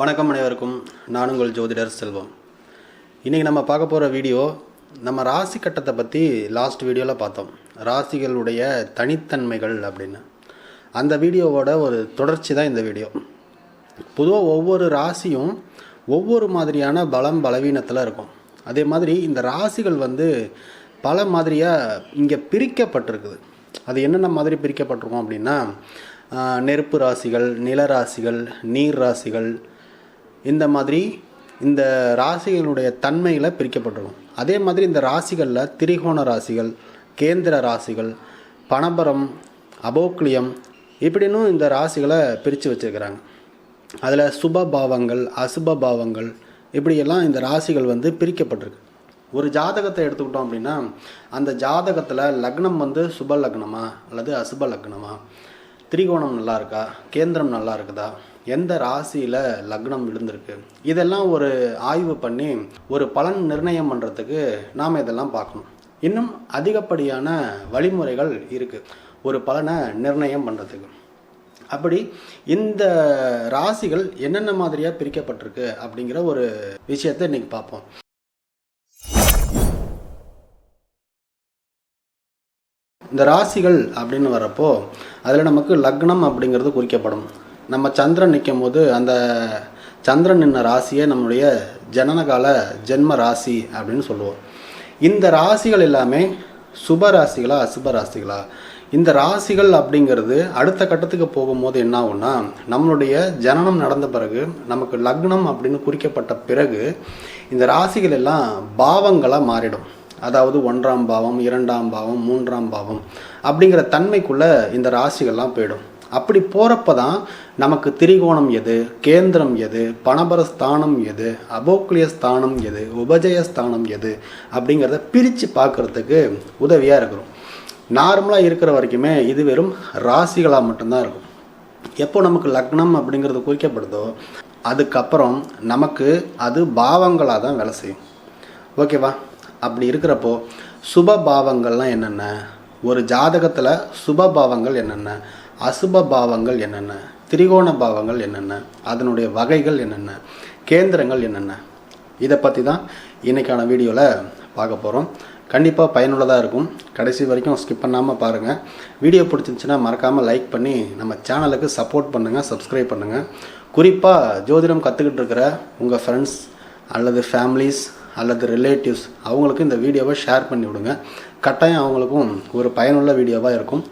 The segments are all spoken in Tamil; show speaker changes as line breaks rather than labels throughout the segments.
வணக்கம் அனைவருக்கும். நான் உங்கள் ஜோதிடர் செல்வம். இன்றைக்கி நம்ம பார்க்க போகிற வீடியோ நம்ம ராசி கட்டத்தை பற்றி லாஸ்ட் வீடியோவில் பார்த்தோம். ராசிகளுடைய தனித்தன்மைகள் அப்படின்னு. அந்த வீடியோவோட ஒரு தொடர்ச்சி தான் இந்த வீடியோ. பொதுவாக ஒவ்வொரு ராசியும் ஒவ்வொரு மாதிரியான பலம் பலவீனத்தில் இருக்கும். அதே மாதிரி இந்த ராசிகள் வந்து பல மாதிரியாக இங்கே பிரிக்கப்பட்டிருக்குது. அது என்னென்ன மாதிரி பிரிக்கப்பட்டிருக்கும் அப்படின்னா நெருப்பு ராசிகள் நில ராசிகள் நீர் ராசிகள் இந்த மாதிரி இந்த ராசிகளுடைய தன்மையில் பிரிக்கப்பட்டுடும் அதே மாதிரி இந்த ராசிகளில் திரிகோண ராசிகள் கேந்திர ராசிகள் பணபரம் அபோக்லியம் இப்படின்னும் இந்த ராசிகளை பிரித்து வச்சுருக்கிறாங்க. அதில் சுப பாவங்கள் அசுப பாவங்கள் இப்படியெல்லாம் இந்த ராசிகள் வந்து பிரிக்கப்பட்டிருக்கு. ஒரு ஜாதகத்தை எடுத்துக்கிட்டோம் அப்படின்னா அந்த ஜாதகத்தில் லக்னம் வந்து சுப லக்னமா அல்லது அசுப லக்னமா? திரிகோணம் நல்லா இருக்கா? கேந்திரம் நல்லா இருக்குதா? எந்த ராசியில் லக்னம் விழுந்திருக்கு? இதெல்லாம் ஒரு ஆய்வு பண்ணி ஒரு பலன் நிர்ணயம் பண்ணுறதுக்கு நாம் இதெல்லாம் பார்க்கணும். இன்னும் அதிகப்படியான வழிமுறைகள் இருக்குது ஒரு பலனை நிர்ணயம் பண்ணுறதுக்கு அப்படி இந்த ராசிகள் என்னென்ன மாதிரியாக பிரிக்கப்பட்டிருக்கு அப்படிங்கிற ஒரு விஷயத்தை இன்னைக்கு பார்ப்போம். இந்த ராசிகள் அப்படின்னு வரப்போ அதில் நமக்கு லக்னம் அப்படிங்கிறது குறிக்கப்படும். நம்ம சந்திரன் நிற்கும் போது அந்த சந்திரன் நின்ன ராசியை நம்மளுடைய ஜனனகால ஜென்ம ராசி அப்படின்னு சொல்லுவோம். இந்த ராசிகள் எல்லாமே சுப ராசிகளா அசுப ராசிகளா? இந்த ராசிகள் அப்படிங்கிறது அடுத்த கட்டத்துக்கு போகும்போது என்ன ஆகும்னா நம்மளுடைய ஜனனம் நடந்த பிறகு நமக்கு லக்னம் அப்படின்னு குறிக்கப்பட்ட பிறகு இந்த ராசிகள் எல்லாம் பாவங்களாக மாறிடும். அதாவது ஒன்றாம் பாவம் இரண்டாம் பாவம் மூன்றாம் பாவம் அப்படிங்கிற தன்மைக்குள்ளே இந்த ராசிகள்லாம் போயிடும். அப்படி போகிறப்ப தான் நமக்கு திரிகோணம் எது? கேந்திரம் எது? பணபர ஸ்தானம் எது? அபோக்லிய ஸ்தானம் எது? உபஜய ஸ்தானம் எது? அப்படிங்கிறத பிரித்து பார்க்குறதுக்கு உதவியாக இருக்கிறோம். நார்மலாக இருக்கிற வரைக்குமே இது வெறும் ராசிகளாக மட்டும்தான் இருக்கும். எப்போ நமக்கு லக்னம் அப்படிங்கிறது குறிக்கப்படுதோ அதுக்கப்புறம் நமக்கு அது பாவங்களாக தான் வேலை செய்யும். ஓகேவா? அப்படி இருக்கிறப்போ சுப பாவங்கள்லாம் என்னென்ன? ஒரு ஜாதகத்தில் சுப பாவங்கள் என்னென்ன? அசுப பாவங்கள் என்னென்ன? திரிகோண பாவங்கள் என்னென்ன? அதனுடைய வகைகள் என்னென்ன? கேந்திரங்கள் என்னென்ன? இதை பற்றி தான் இன்றைக்கான வீடியோவில் பார்க்க போகிறோம் கண்டிப்பாக பயனுள்ளதாக இருக்கும். கடைசி வரைக்கும் ஸ்கிப் பண்ணாமல் பாருங்கள் வீடியோ பிடிச்சிருந்துச்சுன்னா மறக்காமல் லைக் பண்ணி நம்ம சேனலுக்கு சப்போர்ட் பண்ணுங்கள் சப்ஸ்கிரைப் பண்ணுங்கள் குறிப்பாக ஜோதிடம் கற்றுக்கிட்டு இருக்கிற உங்கள் ஃப்ரெண்ட்ஸ் அல்லது ஃபேமிலிஸ் அல்லது ரிலேட்டிவ்ஸ் அவங்களுக்கு இந்த வீடியோவை ஷேர் பண்ணி விடுங்க. கட்டாயம் அவங்களுக்கும் ஒரு பயனுள்ள வீடியோவாக இருக்கும்.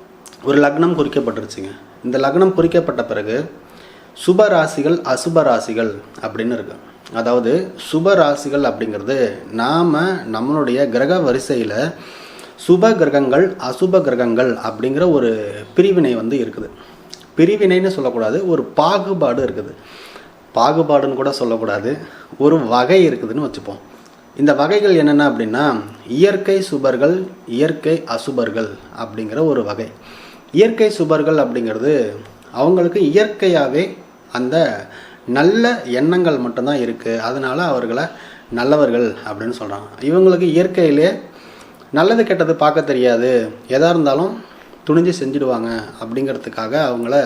ஒரு லக்னம் குறிக்கப்பட்டுருச்சுங்க. இந்த லக்னம் குறிக்கப்பட்ட பிறகு சுப ராசிகள் அசுப ராசிகள் அப்படின்னு இருக்கு. அதாவது சுப ராசிகள் அப்படிங்கிறது நாம் நம்மளுடைய கிரக வரிசையில் சுப கிரகங்கள் அசுப கிரகங்கள் அப்படிங்கிற ஒரு பிரிவினை வந்து இருக்குது. பிரிவினைன்னு சொல்லக்கூடாது ஒரு பாகுபாடு இருக்குது. பாகுபாடுன்னு கூட சொல்லக்கூடாது ஒரு வகை இருக்குதுன்னு வச்சுப்போம். இந்த வகைகள் என்னென்ன அப்படின்னா இயற்கை சுபர்கள் இயற்கை அசுபர்கள் அப்படிங்கிற ஒரு வகை. இயற்கை சுபர்கள் அப்படிங்கிறது அவங்களுக்கு இயற்கையாகவே அந்த நல்ல எண்ணங்கள் மட்டும்தான் இருக்குது அதனால் அவர்களை நல்லவர்கள் அப்படின்னு சொல்கிறாங்க இவங்களுக்கு இயற்கையிலே நல்லது கெட்டது பார்க்க தெரியாது. எதாக இருந்தாலும் துணிஞ்சு செஞ்சுடுவாங்க அப்படிங்கிறதுக்காக அவங்கள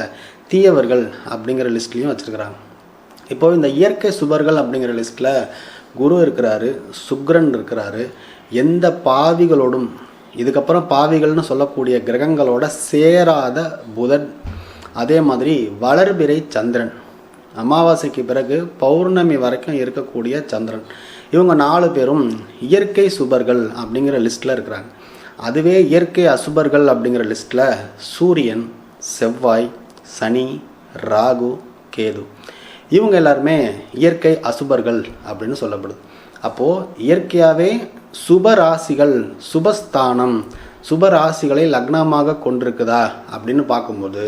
தீயவர்கள் அப்படிங்கிற லிஸ்ட்லேயும் வச்சுருக்கிறாங்க. இப்போ இந்த இயற்கை சுபர்கள் அப்படிங்கிற லிஸ்ட்டில் குரு இருக்கிறாரு சுக்ரன் இருக்கிறாரு. எந்த பாவிகளோடும் இதுக்கப்புறம் பாவிகள்னு சொல்லக்கூடிய கிரகங்களோட சேராத புதன். அதே மாதிரி வளர்பிறை சந்திரன். அமாவாசைக்கு பிறகு பௌர்ணமி வரைக்கும் இருக்கக்கூடிய சந்திரன். இவங்க நாலு பேரும் இயற்கை சுபர்கள் அப்படிங்கிற லிஸ்ட்டில் இருக்கிறாங்க. அதுவே இயற்கை அசுபர்கள் அப்படிங்கிற லிஸ்ட்டில் சூரியன் செவ்வாய் சனி ராகு கேது. இவங்க எல்லாருமே இயற்கை அசுபர்கள் அப்படின்னு சொல்லப்படுது. அப்போது இயற்கையாகவே சுபராசிகள் சுபஸ்தானம் சுபராசிகளை லக்னமாக கொண்டிருக்குதா அப்படின்னு பார்க்கும்போது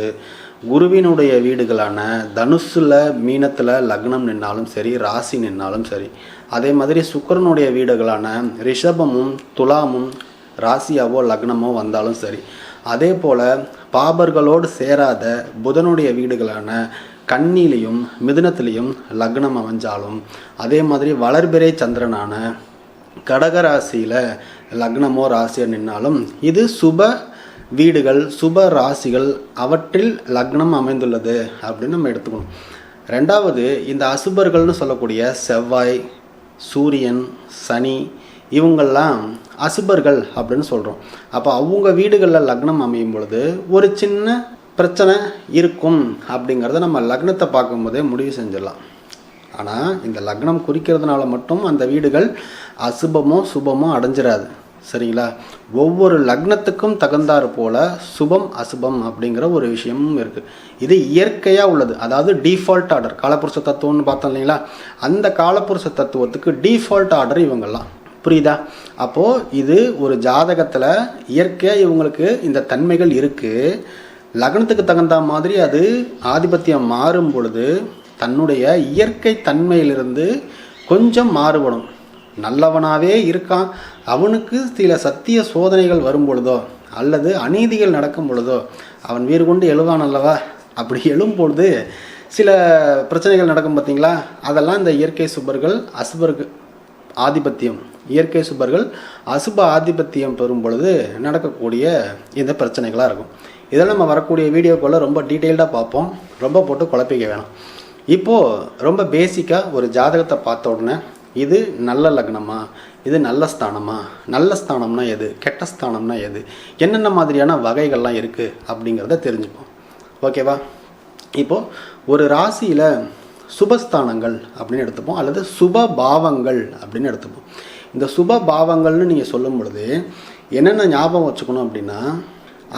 குருவினுடைய வீடுகளான தனுஷில் மீனத்தில் லக்னம் நின்னாலும் சரி ராசி நின்னாலும் சரி அதே மாதிரி சுக்கரனுடைய வீடுகளான ரிஷபமும் துலாமும் ராசியாவோ லக்னமோ வந்தாலும் சரி அதே போல் பாபர்களோடு சேராத புதனுடைய வீடுகளான கண்ணிலையும் மிதுனத்திலையும் லக்னம் அமைஞ்சாலும் அதே மாதிரி வளர்பிறை சந்திரனான கடகராசியில் லக்னமோ ராசியோ நின்னாலும் இது சுப வீடுகள் சுப ராசிகள் அவற்றில் லக்னம் அமைந்துள்ளது அப்படின்னு நம்ம எடுத்துக்கணும். ரெண்டாவது இந்த அசுபர்கள்னு சொல்லக்கூடிய செவ்வாய் சூரியன் சனி இவங்கெல்லாம் அசுபர்கள் அப்படின்னு சொல்கிறோம் அப்போ அவங்க வீடுகளில் லக்னம் அமையும் பொழுது ஒரு சின்ன பிரச்சனை இருக்கும் அப்படிங்கிறத நம்ம லக்னத்தை பார்க்கும்போதே முடிவு செஞ்சிடலாம். ஆனால் இந்த லக்னம் குறிக்கிறதுனால மட்டும் அந்த வீடுகள் அசுபமோ சுபமோ அடைஞ்சிடாது சரிங்களா? ஒவ்வொரு லக்னத்துக்கும் தகுந்தாறு போல சுபம் அசுபம் அப்படிங்கிற ஒரு விஷயமும் இருக்குது இது இயற்கையாக உள்ளது. அதாவது டிஃபால்ட் ஆர்டர் காலப்புருஷ தத்துவம்னு பார்த்தோம் இல்லைங்களா? அந்த காலப்புருஷ தத்துவத்துக்கு டிஃபால்ட் ஆர்டர் இவங்கெல்லாம். புரியுதா? அப்போது இது ஒரு ஜாதகத்தில் இயற்கையாக இவங்களுக்கு இந்த தன்மைகள் இருக்குது லக்னத்துக்கு தகுந்த மாதிரி அது ஆதிபத்தியம் மாறும் பொழுது தன்னுடைய இயற்கை தன்மையிலிருந்து கொஞ்சம் மாறுபடும். நல்லவனாகவே இருக்கான். அவனுக்கு சில சத்திய சோதனைகள் வரும் பொழுதோ அல்லது அநீதிகள் நடக்கும் பொழுதோ அவன் வீறு கொண்டு எழுவான் அல்லவா? அப்படி எழும் பொழுது சில பிரச்சனைகள் நடக்கும் பார்த்தீங்களா? அதெல்லாம் இந்த இயற்கை சுபர்கள் அசுபர்கள் ஆதிபத்தியம். இயற்கை சுபர்கள் அசுப ஆதிபத்தியம் பெறும் பொழுது நடக்கக்கூடிய இந்த பிரச்சனைகளாக இருக்கும். இதெல்லாம் நம்ம வரக்கூடிய வீடியோக்குள்ளே ரொம்ப டீட்டெயில்டாக பார்ப்போம். ரொம்ப போட்டு குழப்பிக்க வேணாம். இப்போது ரொம்ப பேசிக்காக ஒரு ஜாதகத்தை பார்த்த உடனே இது நல்ல லக்னமா? இது நல்ல ஸ்தானமா? நல்ல ஸ்தானம்னா எது? கெட்ட ஸ்தானம்னா எது? என்னென்ன மாதிரியான வகைகள்லாம் இருக்குது அப்படிங்கிறத தெரிஞ்சுப்போம். ஓகேவா இப்போது ஒரு ராசியில் சுபஸ்தானங்கள் அப்படின்னு எடுத்துப்போம். அல்லது சுப பாவங்கள் அப்படின்னு எடுத்துப்போம். இந்த சுப பாவங்கள்னு நீங்கள் சொல்லும் பொழுது என்னென்ன ஞாபகம் வச்சுக்கணும் அப்படின்னா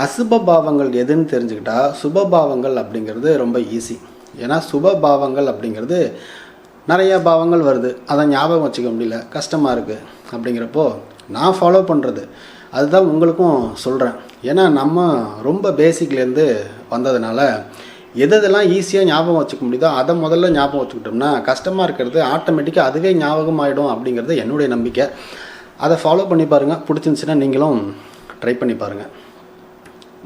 அசுப பாவங்கள் எதுன்னு தெரிஞ்சுக்கிட்டா சுப பாவங்கள் அப்படிங்கிறது ரொம்ப ஈஸி ஏன்னா சுப பாவங்கள் அப்படிங்கிறது நிறைய பாவங்கள் வருது. அதை ஞாபகம் வச்சுக்க முடியல. கஷ்டமாக இருக்குது அப்படிங்கிறப்போ நான் ஃபாலோ பண்ணுறது அதுதான் உங்களுக்கும் சொல்கிறேன் ஏன்னா நம்ம ரொம்ப பேசிக்லேருந்து வந்ததுனால எது எதெல்லாம் ஈஸியாக ஞாபகம் வச்சுக்க முடியுதோ அதை முதல்ல ஞாபகம் வச்சுக்கிட்டோம்னா கஷ்டமாக இருக்கிறது ஆட்டோமேட்டிக்காக அதுவே ஞாபகம் ஆகிடும் அப்படிங்கிறது என்னுடைய நம்பிக்கை. அதை ஃபாலோ பண்ணி பாருங்கள் பிடிச்சிருந்துச்சின்னா நீங்களும் ட்ரை பண்ணி பாருங்கள்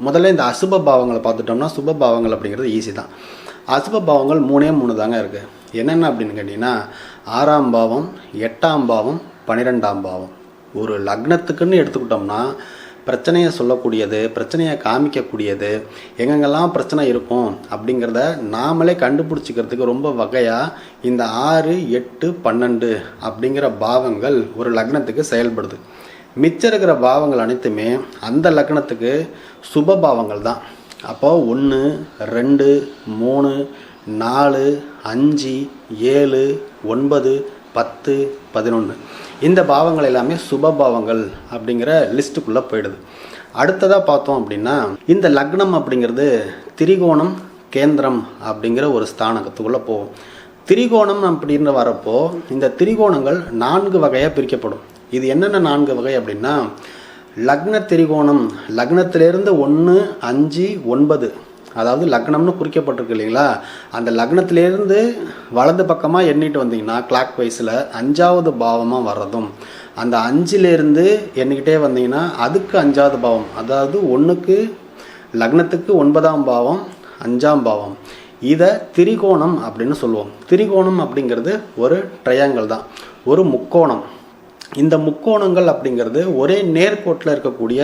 முதல்ல இந்த அசுப பாவங்களை பார்த்துட்டோம்னா சுப பாவங்கள் அப்படிங்கிறது ஈஸி தான். அசுப பாவங்கள் மூணே மூணு தாங்க இருக்குது என்னென்ன அப்படின்னு கேட்டிங்கன்னா ஆறாம் பாவம் எட்டாம் பாவம் பன்னிரெண்டாம் பாவம். ஒரு லக்னத்துக்குன்னு எடுத்துக்கிட்டோம்னா பிரச்சனையை சொல்லக்கூடியது பிரச்சனையை காமிக்கக்கூடியது எங்கெங்கெல்லாம் பிரச்சனை இருக்கும் அப்படிங்கிறத நாமளே கண்டுபிடிச்சிக்கிறதுக்கு ரொம்ப வகையாக இந்த ஆறு எட்டு பன்னெண்டு அப்படிங்கிற பாவங்கள் ஒரு லக்னத்துக்கு செயல்படுது. மிச்சம் இருக்கிற பாவங்கள் அனைத்துமே அந்த லக்னத்துக்கு சுப பாவங்கள் தான். அப்போ ஒன்று ரெண்டு மூணு நாலு அஞ்சு ஏழு ஒன்பது பத்து பதினொன்று இந்த பாவங்கள் எல்லாமே சுப பாவங்கள் அப்படிங்கிற லிஸ்ட்டுக்குள்ளே போயிடுது. அடுத்ததாக பார்த்தோம் அப்படின்னா இந்த லக்னம் அப்படிங்கிறது திரிகோணம் கேந்திரம் அப்படிங்கிற ஒரு ஸ்தானத்துக்குள்ளே போகும். திரிகோணம் அப்படின்னு வரப்போ இந்த திரிகோணங்கள் நான்கு வகையாக பிரிக்கப்படும். இது என்னென்ன நான்கு வகை அப்படின்னா லக்ன திரிகோணம் லக்னத்திலேருந்து ஒன்று அஞ்சு ஒன்பது. அதாவது லக்னம்னு குறிக்கப்பட்டிருக்கு இல்லைங்களா? அந்த லக்னத்திலேருந்து வலது பக்கமாக எண்ணிட்டு வந்தீங்கன்னா கிளாக் வைஸில் அஞ்சாவது பாவமாக வர்றதும் அந்த அஞ்சிலேருந்து எண்ணிக்கிட்டே வந்தீங்கன்னா அதுக்கு அஞ்சாவது பாவம். அதாவது ஒன்றுக்கு லக்னத்துக்கு ஒன்பதாம் பாவம் அஞ்சாம் பாவம். இதை திரிகோணம் அப்படின்னு சொல்லுவோம். திரிகோணம் அப்படிங்கிறது ஒரு ட்ரையாங்கிள் தான். ஒரு முக்கோணம். இந்த முக்கோணங்கள் அப்படிங்கிறது ஒரே நேர்கோட்டில் இருக்கக்கூடிய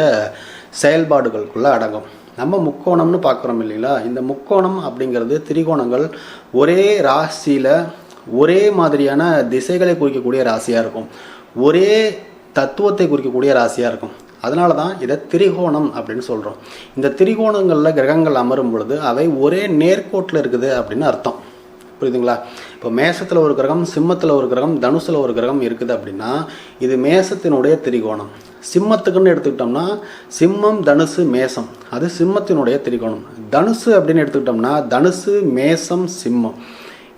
செயல்பாடுகளுக்குள்ளே அடங்கும். நம்ம முக்கோணம்னு பார்க்குறோம் இல்லைங்களா? இந்த முக்கோணம் அப்படிங்கிறது திரிகோணங்கள் ஒரே ராசியில் ஒரே மாதிரியான திசைகளை குறிக்கக்கூடிய ராசியாக இருக்கும். ஒரே தத்துவத்தை குறிக்கக்கூடிய ராசியாக இருக்கும். அதனால தான் இதை திரிகோணம் அப்படின்னு சொல்கிறோம் இந்த திரிகோணங்களில் கிரகங்கள் அமரும் பொழுது அவை ஒரே நேர்கோட்டில் இருக்குது அப்படின்னு அர்த்தம். புரியுதுங்களா? இப்போ மேசத்தில் ஒரு கிரகம் சிம்மத்தில் ஒரு கிரகம் தனுசில் ஒரு கிரகம் இருக்குது அப்படின்னா இது மேசத்தினுடைய திரிகோணம். சிம்மத்துக்குன்னு எடுத்துக்கிட்டோம்னா சிம்மம் தனுசு மேசம். அது சிம்மத்தினுடைய திரிகோணம். தனுசு அப்படின்னு எடுத்துக்கிட்டோம்னா தனுசு மேசம் சிம்மம்.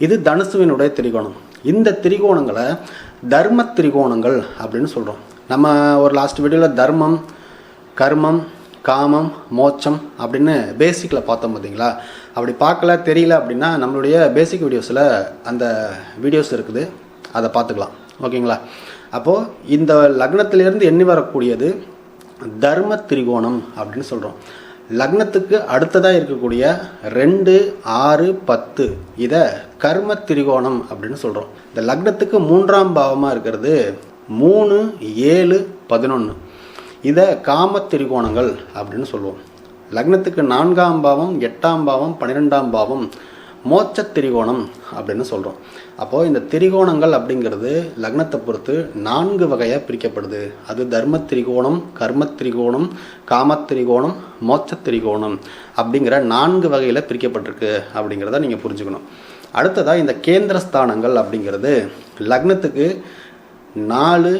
இது தனுசுவினுடைய திரிகோணம். இந்த திரிகோணங்களை தர்ம திரிகோணங்கள் அப்படின்னு சொல்கிறோம் நம்ம ஒரு லாஸ்ட் வீடியோவில் தர்மம் கர்மம் காமம் மோட்சம் அப்படின்னு பேசிக்கில் பார்த்தோம் பார்த்தீங்களா? அப்படி பார்க்கல தெரியல அப்படின்னா நம்மளுடைய பேசிக் வீடியோஸில் அந்த வீடியோஸ் இருக்குது. அதை பார்த்துக்கலாம். ஓகேங்களா? அப்போது இந்த லக்னத்திலேருந்து எண்ணி வரக்கூடியது தர்ம திரிகோணம் அப்படின்னு சொல்கிறோம் லக்னத்துக்கு அடுத்ததாக இருக்கக்கூடிய ரெண்டு ஆறு பத்து இதை கர்ம திரிகோணம் அப்படின்னு சொல்கிறோம் இந்த லக்னத்துக்கு மூன்றாம் பாவமாக இருக்கிறது மூணு ஏழு பதினொன்று இதை காம திரிகோணங்கள் அப்படின்னு சொல்லுவோம். லக்னத்துக்கு நான்காம் பாவம் எட்டாம் பாவம் பன்னிரெண்டாம் பாவம் மோட்ச திரிகோணம் அப்படின்னு சொல்கிறோம் அப்போது இந்த திரிகோணங்கள் அப்படிங்கிறது லக்னத்தை பொறுத்து நான்கு வகையாக பிரிக்கப்படுது. அது தர்ம திரிகோணம் கர்ம திரிகோணம் காம திரிகோணம் மோட்ச திரிகோணம் அப்படிங்கிற நான்கு வகையில் பிரிக்கப்பட்டிருக்கு அப்படிங்கிறத நீங்கள் புரிஞ்சுக்கணும். அடுத்ததாக இந்த கேந்திரஸ்தானங்கள் அப்படிங்கிறது லக்னத்துக்கு நாலு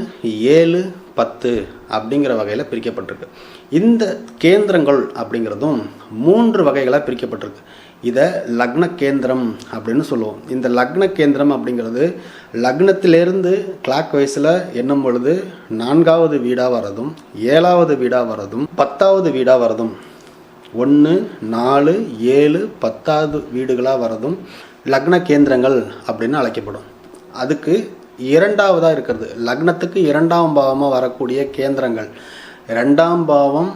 ஏழு பத்து அப்படிங்கிற வகையில் பிரிக்கப்பட்டிருக்கு. இந்த கேந்திரங்கள் அப்படிங்கிறதும் மூன்று வகைகளாக பிரிக்கப்பட்டிருக்கு. இதை லக்ன கேந்திரம் அப்படின்னு சொல்லுவோம். இந்த லக்ன கேந்திரம் அப்படிங்கிறது லக்னத்திலேருந்து கிளாக் வைஸில் எண்ணும் பொழுது நான்காவது வீடாக வரதும் ஏழாவது வீடாக வரதும் பத்தாவது வீடாக வரதும் ஒன்று நாலு ஏழு பத்தாவது வீடுகளாக வரதும் லக்ன கேந்திரங்கள் அப்படின்னு அழைக்கப்படும். அதுக்கு இரண்டாவதாக இருக்கிறது. லக்னத்துக்கு இரண்டாம் பாவமாக வரக்கூடிய கேந்திரங்கள். ரெண்டாம் பாவம்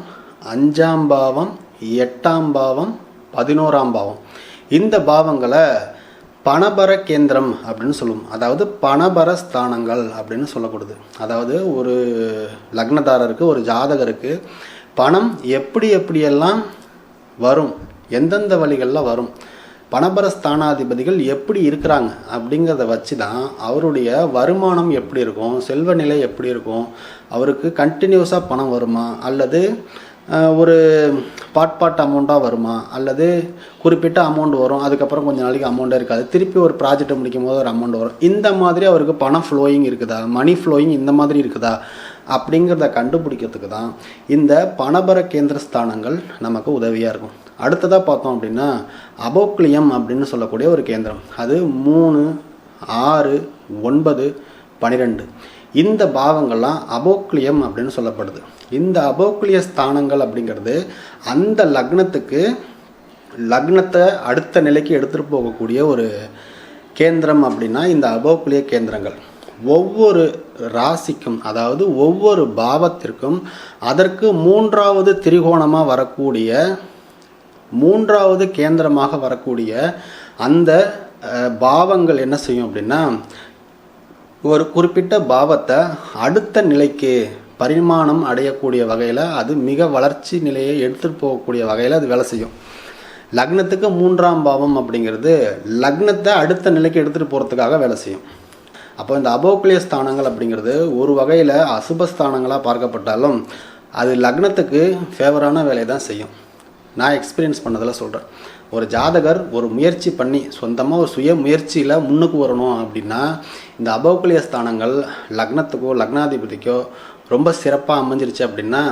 அஞ்சாம் பாவம் எட்டாம் பாவம் பதினோராம் பாவம். இந்த பாவங்களை பணபர கேந்திரம் அப்படின்னு சொல்லுவோம். அதாவது பணபர ஸ்தானங்கள் அப்படின்னு சொல்லப்படுது. அதாவது ஒரு லக்னதாரருக்கு ஒரு ஜாதகருக்கு பணம் எப்படி எப்படியெல்லாம் வரும்? எந்தெந்த வழிகளில் வரும்? பணபர ஸ்தானாதிபதிகள் எப்படி இருக்கிறாங்க அப்படிங்கிறத வச்சு தான் அவருடைய வருமானம் எப்படி இருக்கும் செல்வ நிலை எப்படி இருக்கும் அவருக்கு கண்டினியூஸாக பணம் வருமா அல்லது ஒரு பாட் பாட் அமௌண்ட்டாக வருமா அல்லது குறிப்பிட்ட அமௌண்ட் வரும் அதுக்கப்புறம் கொஞ்சம் நாளைக்கு அமௌண்ட்டே இருக்காது திருப்பி ஒரு ப்ராஜெக்ட் முடிக்கும் போது ஒரு அமௌண்ட் வரும். இந்த மாதிரி அவருக்கு பணம் ஃப்ளோயிங் இருக்குதா மணி ஃப்ளோயிங் இந்த மாதிரி இருக்குதா அப்படிங்கிறத கண்டுபிடிக்கிறதுக்கு தான் இந்த பணபர கேந்திர ஸ்தானங்கள் நமக்கு உதவியாக இருக்கும். அடுத்ததாக பார்த்தோம் அப்படின்னா அபோக்லியம் அப்படின்னு சொல்லக்கூடிய ஒரு கேந்திரம். அது மூணு ஆறு ஒன்பது பனிரெண்டு. இந்த பாவங்கள்லாம் அபோக்லியம் அப்படின்னு சொல்லப்படுது. இந்த அபோக்லிய ஸ்தானங்கள் அப்படிங்கிறது அந்த லக்னத்துக்கு லக்னத்தை அடுத்த நிலைக்கு எடுத்துகிட்டு போகக்கூடிய ஒரு கேந்திரம் அப்படின்னா இந்த அபோக்லிய கேந்திரங்கள். ஒவ்வொரு ராசிக்கும் அதாவது ஒவ்வொரு பாவத்திற்கும் அதற்கு மூன்றாவது திரிகோணமாக வரக்கூடிய மூன்றாவது கேந்திரமாக வரக்கூடிய அந்த பாவங்கள் என்ன செய்யும் அப்படின்னா ஒரு குறிப்பிட்ட பாவத்தை அடுத்த நிலைக்கு பரிமாணம் அடையக்கூடிய வகையில் அது மிக வளர்ச்சி நிலையை எடுத்துகிட்டு போகக்கூடிய வகையில் அது வேலை செய்யும். லக்னத்துக்கு மூன்றாம் பாவம் அப்படிங்கிறது லக்னத்தை அடுத்த நிலைக்கு எடுத்துகிட்டு போகிறதுக்காக வேலை செய்யும். அப்போ இந்த அபோக்லிய ஸ்தானங்கள் அப்படிங்கிறது ஒரு வகையில் அசுபஸ்தானங்களாக பார்க்கப்பட்டாலும் அது லக்னத்துக்கு ஃபேவரான வேலையை தான் செய்யும். நான் எக்ஸ்பீரியன்ஸ் பண்ணதில் சொல்கிறேன் ஒரு ஜாதகர் ஒரு முயற்சி பண்ணி சொந்தமாக ஒரு சுய முயற்சியில் முன்னுக்கு வரணும் அப்படின்னா இந்த அபோக்கலிய ஸ்தானங்கள் லக்னத்துக்கோ லக்னாதிபதிக்கோ ரொம்ப சிறப்பாக அமைஞ்சிருச்சு அப்படின்னா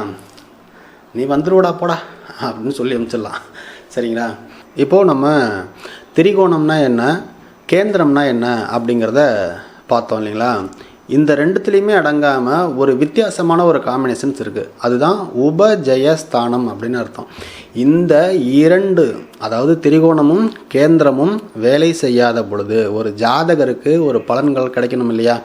நீ வந்துடுவடா போடா அப்படின்னு சொல்லி அனுப்பிச்சிடலாம். சரிங்களா? இப்போது நம்ம திரிகோணம்னா என்ன கேந்திரம்னா என்ன அப்படிங்கிறத பார்த்தோம் இல்லைங்களா? இந்த ரெண்டுத்துலேயுமே அடங்காமல் ஒரு வித்தியாசமான ஒரு காம்பினேஷன்ஸ் இருக்குது அதுதான் உபஜயஸ்தானம் அப்படின்னு அர்த்தம். இந்த இரண்டு அதாவது திரிகோணமும் கேந்திரமும் வேலை செய்யாத பொழுது ஒரு ஜாதகருக்கு ஒரு பலன்கள் கிடைக்கணும் இல்லையா?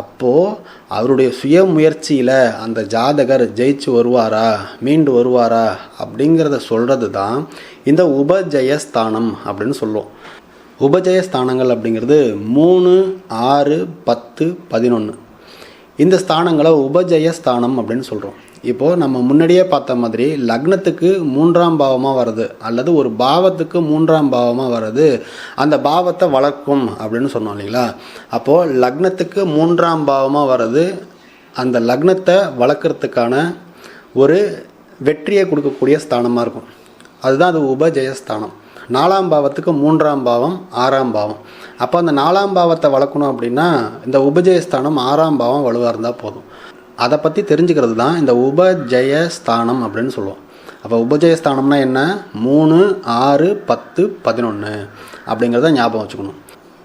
அப்போது அவருடைய சுய முயற்சியில் அந்த ஜாதகர் ஜெயிச்சு வருவாரா மீண்டு வருவாரா அப்படிங்கிறத சொல்கிறது தான் இந்த உபஜயஸ்தானம் அப்படின்னு சொல்லுவோம். உபஜயஸ்தானங்கள் அப்படிங்கிறது மூணு ஆறு பத்து பதினொன்று இந்த ஸ்தானங்களை உபஜயஸ்தானம் அப்படின்னு சொல்கிறோம் இப்போது நம்ம முன்னாடியே பார்த்த மாதிரி லக்னத்துக்கு மூன்றாம் பாவமாக வருது அல்லது ஒரு பாவத்துக்கு மூன்றாம் பாவமாக வருது அந்த பாவத்தை வளர்க்கும் அப்படின்னு சொன்னோம் இல்லைங்களா? அப்போது லக்னத்துக்கு மூன்றாம் பாவமாக வர்றது அந்த லக்னத்தை வளர்க்குறதுக்கான ஒரு வெற்றியை கொடுக்கக்கூடிய ஸ்தானமாக இருக்கும். அதுதான் அது உபஜயஸ்தானம். நாலாம் பாவத்துக்கு மூன்றாம் பாவம் ஆறாம் பாவம். அப்போ அந்த நாலாம் பாவத்தை வளர்க்கணும் அப்படின்னா இந்த உபஜயஸ்தானம் ஆறாம் பாவம் வலுவாக இருந்தால் போதும். அதை பற்றி தெரிஞ்சுக்கிறது தான் இந்த உபஜயஸ்தானம் அப்படின்னு சொல்லுவோம். அப்போ உபஜயஸ்தானம்னா என்ன? மூணு ஆறு பத்து பதினொன்று அப்படிங்கிறத ஞாபகம் வச்சுக்கணும்.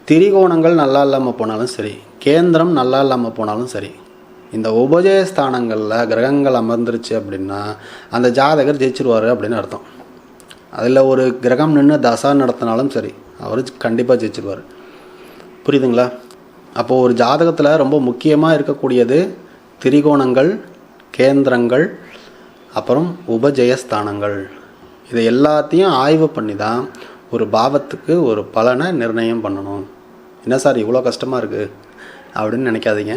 திரிகோணங்கள் நல்லா இல்லாமல் போனாலும் சரி கேந்திரம் நல்லா இல்லாமல் போனாலும் சரி இந்த உபஜயஸ்தானங்களில் கிரகங்கள் அமர்ந்துருச்சு அப்படின்னா அந்த ஜாதகர் ஜெயிச்சிருவார் அப்படின்னு அர்த்தம். அதில் ஒரு கிரகம் நின்று தசா நடத்தினாலும் சரி அவர் கண்டிப்பாக ஜெயிச்சிருவார். புரியுதுங்களா? அப்போது ஒரு ஜாதகத்தில் ரொம்ப முக்கியமாக இருக்கக்கூடியது திரிகோணங்கள் கேந்திரங்கள் அப்புறம் உபஜயஸ்தானங்கள். இதை எல்லாத்தையும் ஆய்வு பண்ணி தான் ஒரு பாவத்துக்கு ஒரு பலனை நிர்ணயம் பண்ணணும். என்ன சார் இவ்வளோ கஷ்டமாக இருக்குது அப்படின்னு நினைக்காதீங்க.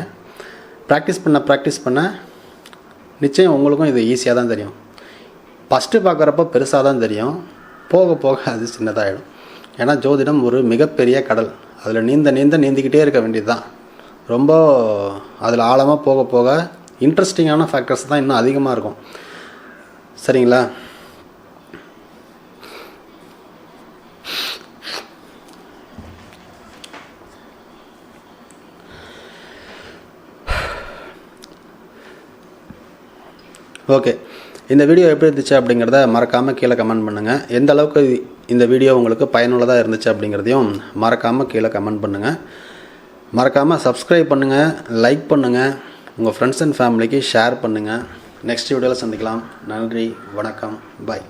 ப்ராக்டிஸ் பண்ண ப்ராக்டிஸ் பண்ண நிச்சயம் உங்களுக்கும் இது ஈஸியாக தான் தெரியும். ஃபஸ்ட்டு பார்க்குறப்ப பெருசாக தான் தெரியும். போக போக அது சின்னதாகிடும் ஏன்னா ஜோதிடம் ஒரு மிகப்பெரிய கடல். அதில் நீந்த நீந்த நீந்திக்கிட்டே இருக்க வேண்டியது தான் ரொம்ப அதில் ஆழமாக போக போக இன்ட்ரெஸ்டிங்கான ஃபேக்டர்ஸ் தான் இன்னும் அதிகமாக இருக்கும். சரிங்களா? ஓகே இந்த வீடியோ எப்படி இருந்துச்சு அப்படிங்கிறத மறக்காமல் கீழே கமெண்ட் பண்ணுங்கள் எந்த அளவுக்கு இந்த வீடியோ உங்களுக்கு பயனுள்ளதாக இருந்துச்சு அப்படிங்கிறதையும் மறக்காமல் கீழே கமெண்ட் பண்ணுங்கள் மறக்காமல் சப்ஸ்கிரைப் பண்ணுங்கள் லைக் பண்ணுங்கள் உங்கள் ஃப்ரெண்ட்ஸ் அண்ட் ஃபேமிலிக்கு ஷேர் பண்ணுங்கள் நெக்ஸ்ட் வீடியோவில் சந்திக்கலாம். நன்றி வணக்கம் பாய்